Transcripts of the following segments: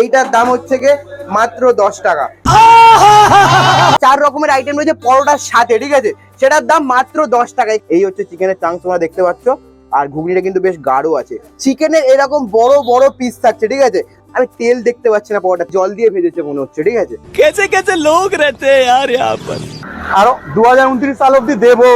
এইটার দাম হচ্ছে গে মাত্র দশ টাকা। চার রকমের আইটেম রয়েছে পরোটার সাথে ঠিক আছে? সেটার দাম মাত্র দশ টাকায় এই হচ্ছে চিকেনের চাংস তোমরা দেখতে পাচ্ছ। আর ঘুগনিটা কিন্তু বেশ গাঢ় আছে। চিকেনের এরকম বড় বড় পিস থাকছে ঠিক আছে? আমি তেল দেখতে পাচ্ছি না পরোটা জল দিয়ে ভেজেছে মনে হচ্ছে ঠিক আছে? কেচে কেচে লোক রেতে আর আরও দু হাজার উনত্রিশ সাল অব্দি দেবো।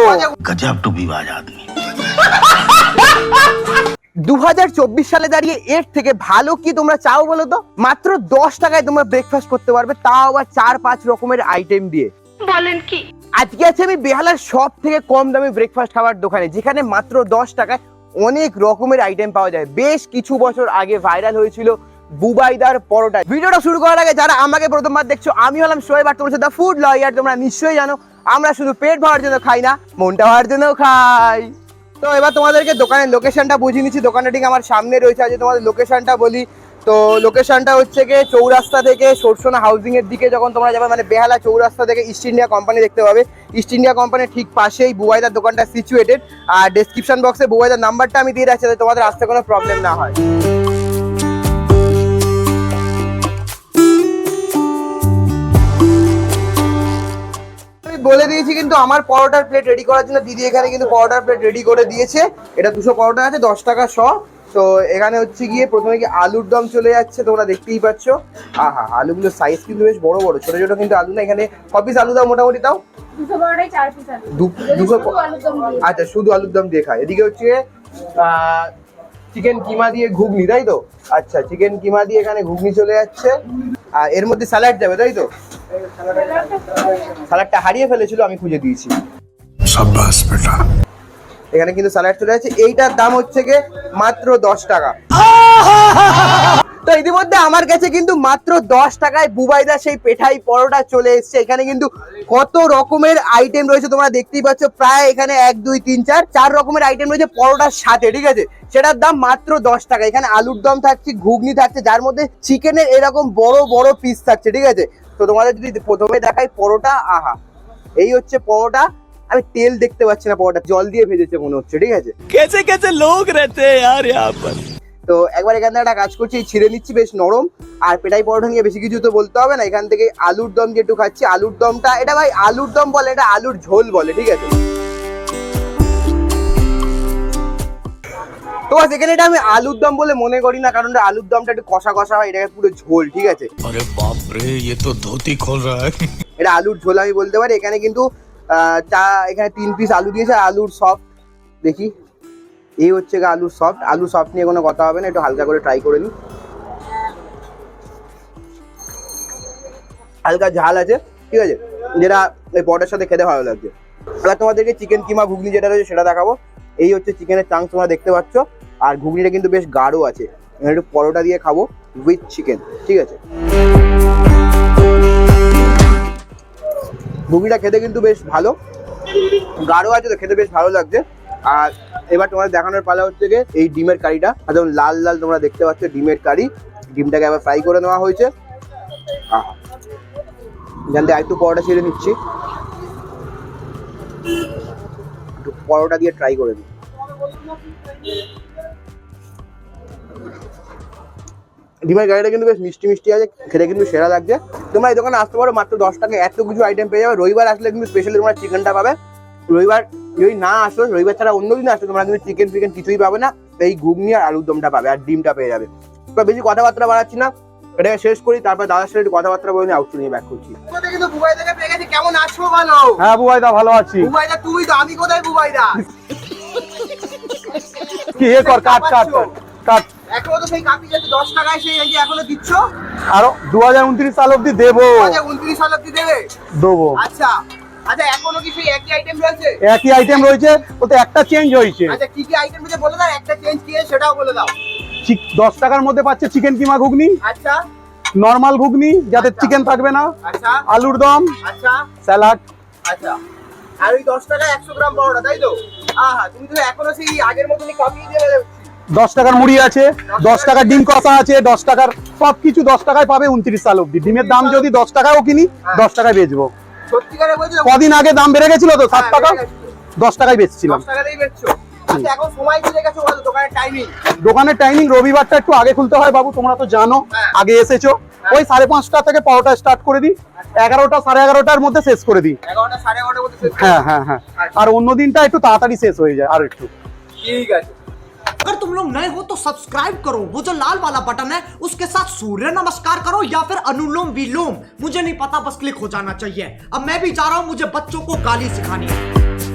দু হাজার চব্বিশ সালে দাঁড়িয়ে এর থেকে ভালো কি তোমরা চাও বলো তো? মাত্র দশ টাকায় তোমরা ব্রেকফাস্ট করতে পারবে তাও আবার চার পাঁচ রকমের আইটেম দিয়ে। বলেন কি? আজকে আছে আমি বেহালার সব থেকে কম দামে ব্রেকফাস্ট খাবার দোকানে যেখানে মাত্র দশ টাকায় অনেক রকমের আইটেম পাওয়া যায়। বেশ কিছু বছর আগে ভাইরাল হয়েছিল বুবাইদার পরোটা। ভিডিওটা শুরু করার আগে যারা আমাকে প্রথমবার দেখছ আমি হলাম শোয়েব আর তোমার সাথে ফুড লয়ার তোমরা নিশ্চয়ই জানো। আমরা শুধু পেট ভরার জন্য খাই না মনটা ভরার জন্যও খাই। তো এবার তোমাদেরকে দোকানের লোকেশনটা বুঝিয়ে নিচ্ছি। দোকানটা ঠিক আমার সামনে রয়েছে। আজ তোমাদের লোকেশনটা বলি। তো লোকেশনটা হচ্ছে গিয়ে চৌরাস্তা থেকে সরসোনা হাউজিং এর দিকে, যখন তোমরা যাবে মানে বেহালা চৌরাস্তা থেকে ইস্ট ইন্ডিয়া কোম্পানি দেখতে পাবে। ইস্ট ইন্ডিয়া কোম্পানির ঠিক পাশেই বুবাইদার দোকানটা সিচুয়েটেড আর ডেসক্রিপশন বক্সে বুবাইদার নাম্বারটা আমি দিয়ে রাখছি, যাতে তোমাদের আসতে কোনো প্রবলেম না হয়। বলে দিয়েছি কিন্তু আমার পরোটার প্লেট রেডি করার জন্য দিদি এখানে কিন্তু পরোটার প্লেট রেডি করে দিয়েছে। এটা দুশো পরোটা আছে দশ টাকা শ। তো এখানে হচ্ছে গিয়ে প্রথমে কি আলুর দম চলে যাচ্ছে তোমরা দেখতেই পাচ্ছ। আহা আলুগুলোর সাইজ কিন্তু বেশ বড় বড় ছোট ছোট কিন্তু আলু না। এখানে ক পিস আলু দাও মোটামুটি তাও দুশো আচ্ছা শুধু আলুর দম দিয়ে খায়। এদিকে হচ্ছে চিকেন কিমা দিয়ে ঘুগনি তাই তো? আচ্ছা চিকেন কিমা দিয়ে এখানে ঘুগনি চলে যাচ্ছে। আর এর মধ্যে স্যালাড যাবে তাই তো? স্যালাডটা হারিয়ে ফেলেছিল আমি খুঁজে দিয়েছি। এখানে কিন্তু স্যালাড চলে যাচ্ছে এইটার দাম হচ্ছে গিয়ে মাত্র দশ টাকা। তো ইতিমধ্যে আমার কাছে কিন্তু মাত্র দশ টাকায় বুবাইদা সেই পেঠাই পরোটা চলে এসছে। এখানে কিন্তু কত রকমের আইটেম রয়েছে তোমরা দেখতেই পাচ্ছ। প্রায় এখানে এক, দুই, তিন, চার চার রকমের আইটেম রয়েছে পরোটার সাথে, ঠিক আছে? সেটার দাম মাত্র দশ টাকা। এখানে আলুর দম থাকছে, ঘুগনি থাকছে, যার মধ্যে চিকেনের এরকম বড় বড় পিস থাকছে, ঠিক আছে? তো তোমাদের যদি প্রথমে দেখাই পরোটা, আহা! এই হচ্ছে পরোটা। আমি তেল দেখতে পাচ্ছি না পরোটা, জল দিয়ে ভেজেছে মনে হচ্ছে, ঠিক আছে? কেসে কেসে লোক রেতে, আর ইয়ার পর তো একবার এখান থেকে একটা কাজ করছি ছিঁড়ে নিচ্ছি বেশ নরম। আর পেটাই পরোটা নিয়ে বেশি কিছু তো বলতে হবে না এখান থেকে আলুর দম যেটু খাচ্ছি আলুর দমটা এটা ভাই আলুর দম বলে এটা আলুর ঝোল বলে ঠিক আছে? তো সেখানে এটা আমি আলুর দম বলে মনে করি না কারণ আলুর দমটা একটু কষা কষা হয় এটাকে পুরো ঝোল ঠিক আছে? আরে বাপ রে এ তো ধুতি খোল রা এটা আলুর ঝোল আমি বলতে পারি এখানে কিন্তু চা এখানে তিন পিস আলু দিয়েছে আলুর সব দেখি। এই হচ্ছে আলুর সফট আলু সফট নিয়ে কোনো কথা হবে না, একটু হালকা করে ট্রাই করে নিই হালকা ঝাল আছে, ঠিক আছে? যেটা এই পরোটার সাথে খেতে ভালো লাগছে। এবার তোমাদেরকে চিকেন কিমা ঘুগনি যেটা রয়েছে সেটা দেখাবো। এই হচ্ছে চিকেনের চাংস তোমরা দেখতে পাচ্ছ। আর ঘুগনিটা কিন্তু বেশ গাঢ় আছে। একটু পরোটা দিয়ে খাব উইথ চিকেন ঠিক আছে? ঘুগনিটা খেতে কিন্তু বেশ ভালো। গাঢ় আছে তো, খেতে বেশ ভালো লাগছে। আর এবার তোমাদের দেখানোর পালা হচ্ছে গিয়ে এই ডিমের কারিটা। একদম লাল লাল তোমরা দেখতে পাচ্ছ ডিমের কারি। ডিমটাকে আবার ফ্রাই করে নেওয়া হয়েছে। এখান থেকে একটু পরোটা ছেড়ে নিচ্ছি। একটু পরোটা দিয়ে ট্রাই করে নিই। ডিমের গাড়িটা কিন্তু বেশ মিষ্টি মিষ্টি আছে, খেতে কিন্তু সেরা লাগছে। তোমরা এই দোকানে আসতে পারো, মাত্র দশ টাকা এত কিছু আইটেম পেয়ে যাবে। রবিবার আসলে কিন্তু স্পেশালি তোমরা চিকেনটা পাবে। রবিবার যদি না আসো রবিবার ছাড়া অন্য দিন আসো তোমরা কিন্তু চিকেন ফিকেন কিছুই পাবে না। এই ঘুগনি আর আলুর দমটা পাবে আর ডিমটা পেয়ে যাবে। তো বেশি কথাবার্তা বাড়াচ্ছি না এটাকে শেষ করি তারপর দাদার সাথে কথাবার্তা বলে আউট নিয়ে ব্যাক করছি। কিন্তু বুবাই থেকে পেয়ে গেছি কেমন আছো ভালো? হ্যাঁ বুবাইদা ভালো আছি। বুবাইদা তুমি তো আমি কোথায় বুবাইদা? কি এ কর কাট কাট কাট, এখনও তো সেই কাপি যাচ্ছে দশ টাকায় সেই এই যে এখনও দিচ্ছ? আরও দু হাজার উনত্রিশ সাল অব্দি দেবো। আচ্ছা উনত্রিশ সাল অব্দি দেবে? দেবো। আচ্ছা। আচ্ছা এখনও কি সেই একই আইটেম রয়েছে? একই আইটেম রয়েছে ওতে একটা চেঞ্জ হয়েছে। আচ্ছা কি কি আইটেম রয়েছে বলে দাও একটা চেঞ্জ কি সেটাও বলে দাও। চিক- দশ টাকার মধ্যে পাচ্ছে চিকেন কিমা ঘুগনি আচ্ছা। নর্মাল ঘুগনি যাতে আচ্ছা। চিকেন থাকবে না। আচ্ছা। আলুর দম আচ্ছা। স্যালাড আচ্ছা। আর ওই দশ টাকা একশো গ্রাম পরোটা তাই তো? আহা তুমি তো এখনও সেই আগের মতনই কাপিয়ে দিয়ে দশ টাকার মুড়ি আছে দশ টাকার ডিম কষা আছে দশ টাকার সবকিছু দশ টাকায় পাবে উনত্রিশ সাল অব্দি ডিমের দাম যদি দশ টাকাও কিনি দশ টাকায় বেচবো। কদিন আগে দাম বেড়ে গেছিল তো সাত হ্যাঁ, টাকা। দশ টাকায় বেচছিলাম। আচ্ছা দোকানের টাইমিং দোকানের টাইমিং রবিবারটা একটু আগে খুলতে হয় বাবু তোমরা তো জানো হ্যাঁ। আগে এসেছ। ওই সাড়ে পাঁচটা থেকে পরোটা স্টার্ট করে দিই। এগারোটা সাড়ে এগারোটার মধ্যে শেষ করে দিই। হ্যাঁ হ্যাঁ হ্যাঁ। আর অন্য দিনটা একটু তাড়াতাড়ি শেষ হয়ে যায় আর একটু। ঠিক আছে। अगर तुम लोग नए हो तो सब्सक्राइब करो। वो जो लाल वाला बटन है, उसके साथ सूर्य नमस्कार करो या फिर अनुलोम विलोम। मुझे नहीं पता, बस क्लिक हो जाना चाहिए। अब मैं भी जा रहा हूँ, मुझे बच्चों को गाली सिखानी है।